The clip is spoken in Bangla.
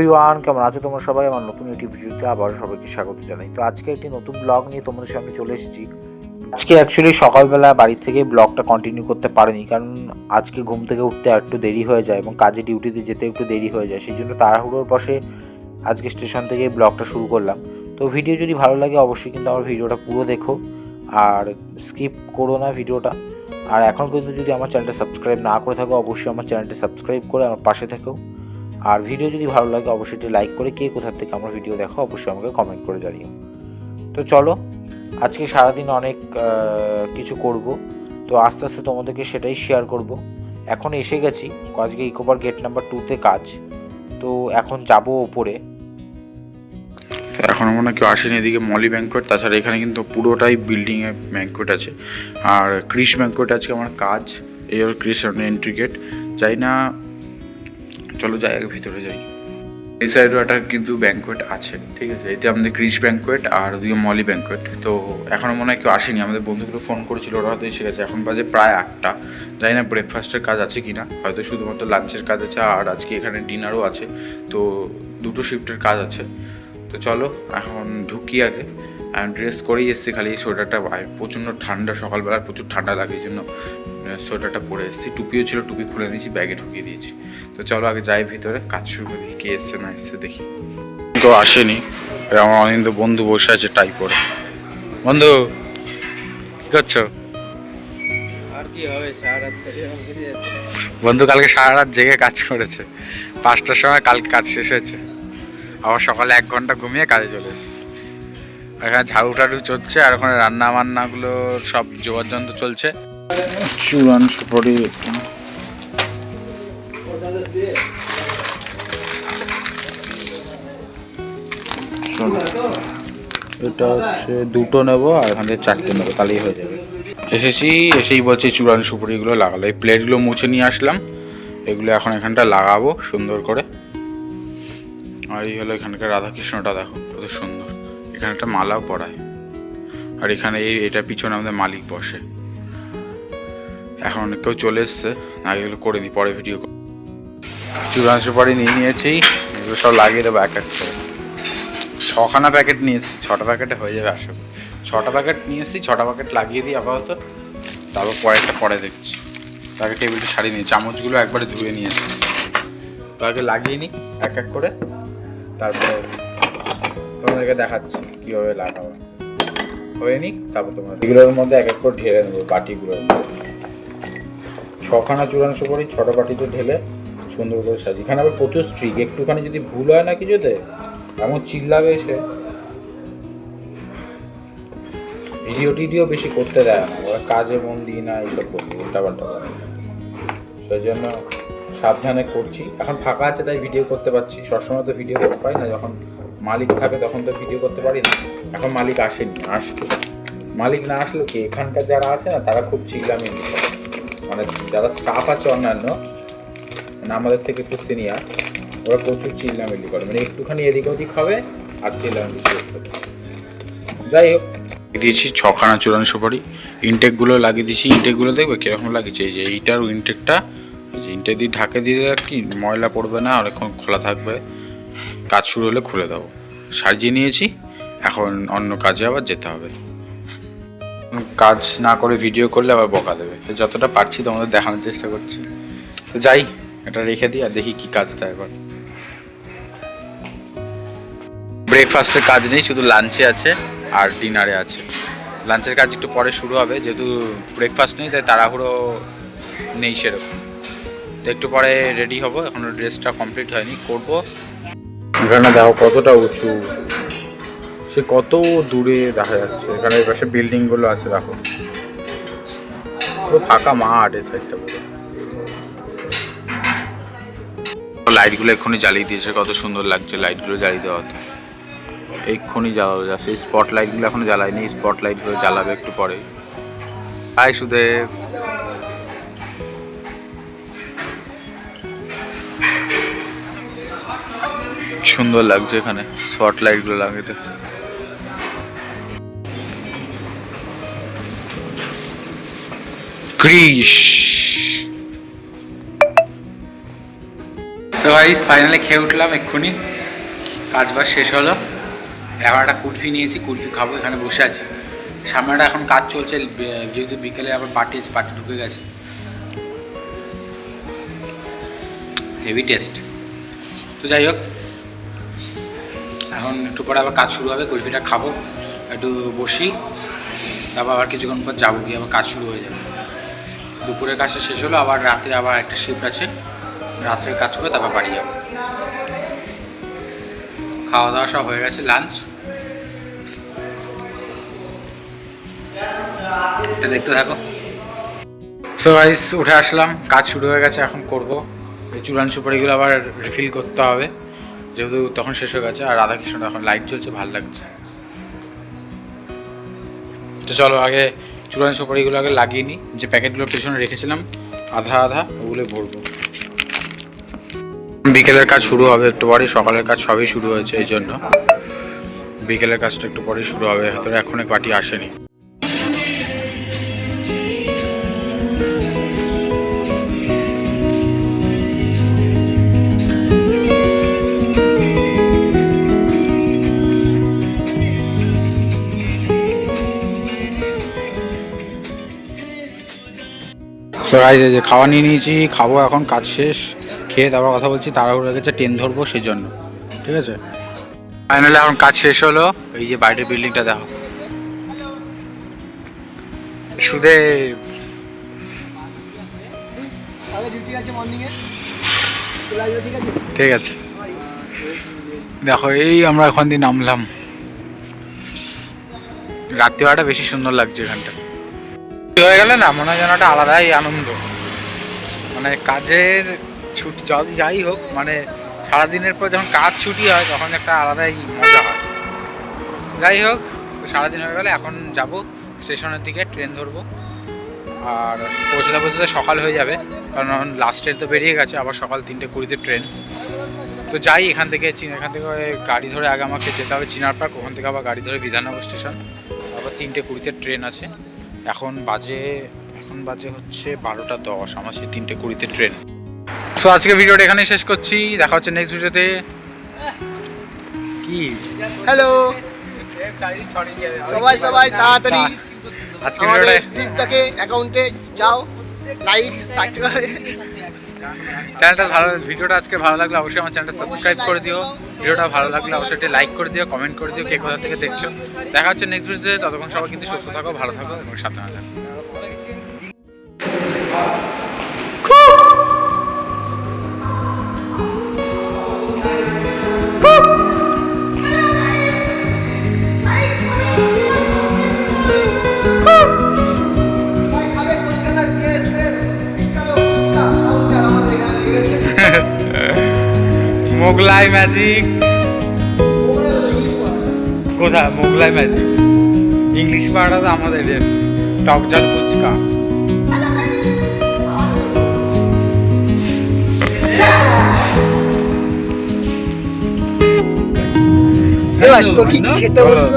এভরিওয়ান, কেমন আছো তোমরা সবাই? আমার নতুন একটি ভিডিওতে আবার সবাইকে স্বাগত জানাই। তো আজকে একটি নতুন ব্লগ নিয়ে তোমাদের সামনে চলে এসেছি। আজকে অ্যাকচুয়ালি সকালবেলা বাড়ি থেকে ব্লগটা কন্টিনিউ করতে পারিনি, কারণ আজকে ঘুম থেকে উঠতে একটু দেরি হয়ে যায় এবং কাজে ডিউটিতে যেতে একটু দেরি হয়ে যায়, সেই জন্য তাড়াহুড়োর বসে আজকে স্টেশন থেকে ব্লগটা শুরু করলাম। তো ভিডিও যদি ভালো লাগে অবশ্যই কিন্তু আমার ভিডিওটা পুরো দেখো আর স্কিপ করো না ভিডিওটা। আর এখন পর্যন্ত যদি আমার চ্যানেলটা সাবস্ক্রাইব না করে থাকো, অবশ্যই আমার চ্যানেলটা সাবস্ক্রাইব করে আমার পাশে থেকো। আর ভিডিও যদি ভালো লাগে, অবশ্যই লাইক করে কে কোথার থেকে আমার ভিডিও দেখো, অবশ্যই আমাকে কমেন্ট করে জানিও। তো চলো, আজকে সারাদিন অনেক কিছু করব। তো আস্তে আস্তে তোমাদেরকে সেটাই শেয়ার করব। এখন এসে গেছি, আজকে ইকোপার গেট নাম্বার টুতে কাজ। তো এখন যাব ওপরে। তো এখনও মনে কেউ আসেনি এদিকে মলি ব্যাঙ্কোয়েট তাছাড়া এখানে কিন্তু পুরোটাই বিল্ডিংয়ে ব্যাঙ্কোয়েট আছে। আর ক্রিস ব্যাঙ্কোয়েট আজকে আমার কাজ হলো ক্রিস এন্ট্রি গেট যাই না চলো যাই, আগে ভিতরে যাই। এই সাইডেও একটা কিন্তু ব্যাঙ্কোয়েট আছে, ঠিক আছে? এতে আমাদের ক্রিস ব্যাঙ্কোয়েট আর ওদিকে মলি ব্যাঙ্কোয়েট তো এখনও মনে হয় কেউ আসেনি। আমাদের বন্ধুগুলো ফোন করেছিল, ওরা হয়তো এসে গেছে। এখন বাজে প্রায় আটটা। জানি না ব্রেকফাস্টের কাজ আছে কি না হয়তো শুধুমাত্র লাঞ্চের কাজ আছে আর আজকে এখানে ডিনারও আছে। তো দুটো শিফটের কাজ আছে। তো চলো, এখন ঢুকি আগে। আমি ড্রেস করেই এসেছি খালি সোয়েটারটা প্রচণ্ড ঠান্ডা সকালবেলা প্রচুর ঠান্ডা লাগে এই জন্য সোয়েটারটা পরে এসেছি। টুপিও ছিল টুপি খুলে দিয়েছি ব্যাগে ঢুকিয়ে দিয়েছি। তো চলো আগে যাই ভিতরে কাজ শুরু করি কে এসছে না এসছে দেখি। কেউ আসেনি। আমার অনিন্দ বন্ধু বসে আছে টাই পরে। বন্ধু কি করছ? আর কি হবে সারা রাত ধরে আমার বুঝে যাচ্ছে। বন্ধু কালকে সারা রাত জেগে কাজ করেছে। পাঁচটার সময় কালকে কাজ শেষ হয়েছে। আবার সকালে এক ঘণ্টা ঘুমিয়ে কাজে চলে এসেছে। এখানে ঝাড়ু টাড়ু চলছে আর ওখানে রান্না বান্নাগুলো সব জোগাড় যন্ত্র চলছে। চুরান সুপারি এটা হচ্ছে দুটো নেব আর এখান থেকে চারটে নেব তাহলেই হয়ে যাবে। এসেছি এসেই বলছে চূড়ান সুপারিগুলো লাগালো। এই প্লেটগুলো মুছে নিয়ে আসলাম। এগুলো এখন এখানটা লাগাবো সুন্দর করে। আর এই হলো এখানকার রাধাকৃষ্ণটা দেখো কত সুন্দর। এখানে একটা মালাও পরায় আর এখানে এই, এটা পিছনে আমাদের মালিক বসে। এখন অনেক কেউ চলে এসছে, আগে এগুলো করে দিই, পরে ভিডিও চূড়ান সুপারি নিয়ে নিয়েছি, এগুলো সব লাগিয়ে দেবো এক এক করে। ছখানা প্যাকেট নিয়ে এসেছি, ছটা প্যাকেটে হয়ে যাবে আশা করি। ছটা প্যাকেট নিয়ে এসেছি, ছটা প্যাকেট লাগিয়ে দিই আপাতত। তারপর পরেরটা পরে দেখছি। তাকে টেবিলটা সারিয়ে নিই, চামচগুলো একবারে ধুয়ে নিয়ে এসেছি। তো আগে লাগিয়ে নিই, এক এক করে। তারপরে তোমাদেরকে দেখাচ্ছি কীভাবে লাগাবো হয়ে নিক, তারপর তোমার এগুলোর মধ্যে এক এক করে ঢেলে নেব, বাটিগুলোর মধ্যে। ছখানা চূড়ান সুপারি ছটা বাটিতে ঢেলে সুন্দর করে সাজি এখানে আবার প্রচুর স্ট্রিক, একটুখানি যদি ভুল হয় না কিছুতে, এমন চিল্লাবে এসে ভিডিও টিডিও বেশি করতে দেয় না, ওরা কাজে মন দিই না এইসব করব উল্টাপাল্টা করে। সেই জন্য সাবধানে করছি, এখন ফাঁকা আছে তাই ভিডিও করতে পারছি, সবসময় তো ভিডিও করতে পারি না, যখন মালিক থাকে তখন তো ভিডিও করতে পারি না। এখন মালিক আসেনি আসতো মালিক না আসলো কি, এখানকার যারা আছে না, তারা খুব চিল্লামি মানে যারা স্টাফ আছে অন্যান্য মানে আমাদের থেকে একটু সিনিয়র ওরা প্রচুর চিল্লামিল্লি করে। মানে একটুখানি এদিক ওদিক হবে আর চিল্লামিল্লি যাই হোক। দিয়েছি ছখানা চূড়ান সুপারি। ইনটেকগুলো লাগিয়ে দিয়েছি। ইনটেকগুলো দেখবে কীরকম লাগিয়েছে এই যে এইটার ইনটেকটা ইনটেক দিয়ে ঢাকে দিয়ে কি ময়লা পড়বে না অনেকক্ষণ খোলা থাকবে। কাজ শুরু হলে খুলে দেবো। সাজিয়ে নিয়েছি, এখন অন্য কাজে আবার যেতে হবে। কাজ না করে ভিডিও করলে আবার বকা দেবে। তো যতটা পারছি তোমাদের দেখানোর চেষ্টা করছি। তো যাই, এটা রেখে দিই আর দেখি কি কাজ দেয় এবার ব্রেকফাস্টের কাজ নেই, শুধু লাঞ্চে আছে আর ডিনারে আছে। লাঞ্চের কাজ একটু পরে শুরু হবে, যেহেতু ব্রেকফাস্ট নেই, তাই তাড়াহুড়ো নেই সেরকম। তো একটু পরে রেডি হব, এখনও ড্রেসটা কমপ্লিট হয়নি, করব। এখানে দেখো কতটা উঁচু। সে কত দূরে দেখা যাচ্ছে। এখানে এই পাশে বিল্ডিংগুলো আছে, দেখো। ফাঁকা মাঠ এই সাইডটা লাইটগুলো এক্ষুনি জ্বালিয়ে দিয়েছে, কত সুন্দর লাগছে লাইটগুলো জ্বালিয়ে দেওয়া। হতো এক্ষুনি জ্বালানো যাচ্ছে স্পট লাইটগুলো এখনও জ্বালায়নি স্পট লাইটগুলো জ্বালাবে একটু পরে। হাই সুদেব সুন্দর লাগছে এখানে স্পট লাইটগুলো ক্রিশ। সো গাইস ফাইনালি খেয়ে উঠলাম এক্ষুনি। কাজ বাজ শেষ হলো। এখন একটা কুলফি নিয়েছি, কুলফি খাব, এখানে বসে আছি। সামনেটা এখন কাজ চলছে যেহেতু বিকেলে আবার পার্টি আছে পার্টি ঢুকে গেছে। হেভি টেস্ট তো যাই হোক এখন একটু পরে আবার কাজ শুরু হবে, কুলফিটা খাব, একটু বসি, তারপর আবার কিছুক্ষণ পর যাব গিয়ে আবার কাজ শুরু হয়ে যাবে। দুপুরের কাজটা শেষ হলো, আবার রাত্রে আবার একটা শিফট আছে রাত্রে কাজ করে তারপর বাড়ি যাব। খাওয়া দাওয়া সব হয়ে গেছে লাঞ্চ এটা দেখতে থাকো। সো গাইস উঠে আসলাম, কাজ শুরু হয়ে গেছে, এখন করব। এই চূড়ান সুপারিগুলো আবার রিফিল করতে হবে। যেহেতু তখন শেষ হয়ে গেছে, আর রাধাকৃষ্ণ এখন লাইট জ্বলছে ভালো লাগছে। তো চলো, আগে চূড়ান সুপারিগুলো আগে লাগিয়ে নিই। যে প্যাকেটগুলো পেছনে রেখেছিলাম, আধা আধা ওগুলো ভরবো। বিকেলের কাজ শুরু হবে একটু পরে সকালের কাজ সবই শুরু হয়েছে, এই জন্য। বিকেলের কাজটা একটু পরেই শুরু হবে, হয়তো এখনই পার্টি আসেনি। তো গাইজ যে খাওয়া নিয়ে নিয়েছি, খাব এখন, কাজ শেষ, খেয়ে তারপর কথা বলছি, তাড়াহুড়ো গেছে ট্রেন ধরবো সেই জন্য ঠিক আছে? ফাইনালি এখন কাজ শেষ হলো, এই যে বাইরের বিল্ডিংটা দেখো। সুদে ঠিক আছে। দেখো, এই আমরা এখন দিয়ে নামলাম। রাত্রিবেলাটা বেশি সুন্দর লাগছে এখানটা। ছুটি হয়ে গেলে না, মনে হয় যেন একটা আলাদাই আনন্দ। মানে কাজের ছুটি যাই হোক মানে সারাদিনের পর যখন কাজ ছুটি হয়, তখন একটা আলাদাই মজা হয়। যাই হোক সারাদিন হয়ে গেলে এখন যাব, স্টেশনের দিকে, ট্রেন ধরবো। আর পৌঁছতে পৌঁছতে সকাল হয়ে যাবে, কারণ লাস্ট ট্রেন তো বেরিয়ে গেছে, আবার সকাল তিনটে কুড়িতে ট্রেন। তো যাই এখান থেকে এখান থেকে গাড়ি ধরে আগে আমাকে যেতে হবে, চিনার পার্ক ওখান থেকে আবার গাড়ি ধরে বিধাননগর স্টেশন আবার তিনটে কুড়িতে ট্রেন আছে। এখন বাজে এখন বাজে হচ্ছে বারোটা দশ আমার সেই তিনটে কুড়িতে ট্রেন তো আজকে ভিডিওটা এখানেই শেষ করছি দেখা হচ্ছে নেক্সট ভিডিওতে কি? হ্যালো সবাই সবাই তাড়াতাড়ি। আজকে ভিডিওটা টিপটাকে অ্যাকাউন্টে যাও লাইক সাবস্ক্রাইব চ্যানেলটা ভালো, ভিডিওটা আজকে ভালো লাগলে অবশ্যই আমার চ্যানেলটা সাবস্ক্রাইব করে দিও। ভিডিওটা ভালো লাগলে অবশ্যই একটা লাইক করে দিও কমেন্ট করে দিও, কে কোথা থেকে দেখছ। দেখা হচ্ছে নেক্সট ভিডিওতে ততক্ষণ সবাই কিন্তু সুস্থ থাকো, ভালো থাকো, এবং সাবধানে থাকো। মোগলাই ম্যাজিক কোথা মোগলাই ম্যাজিক ইংলিশ পাড়া তো আমাদের এর টক ঝাল ফুচকা। তো কি খেতে। বসল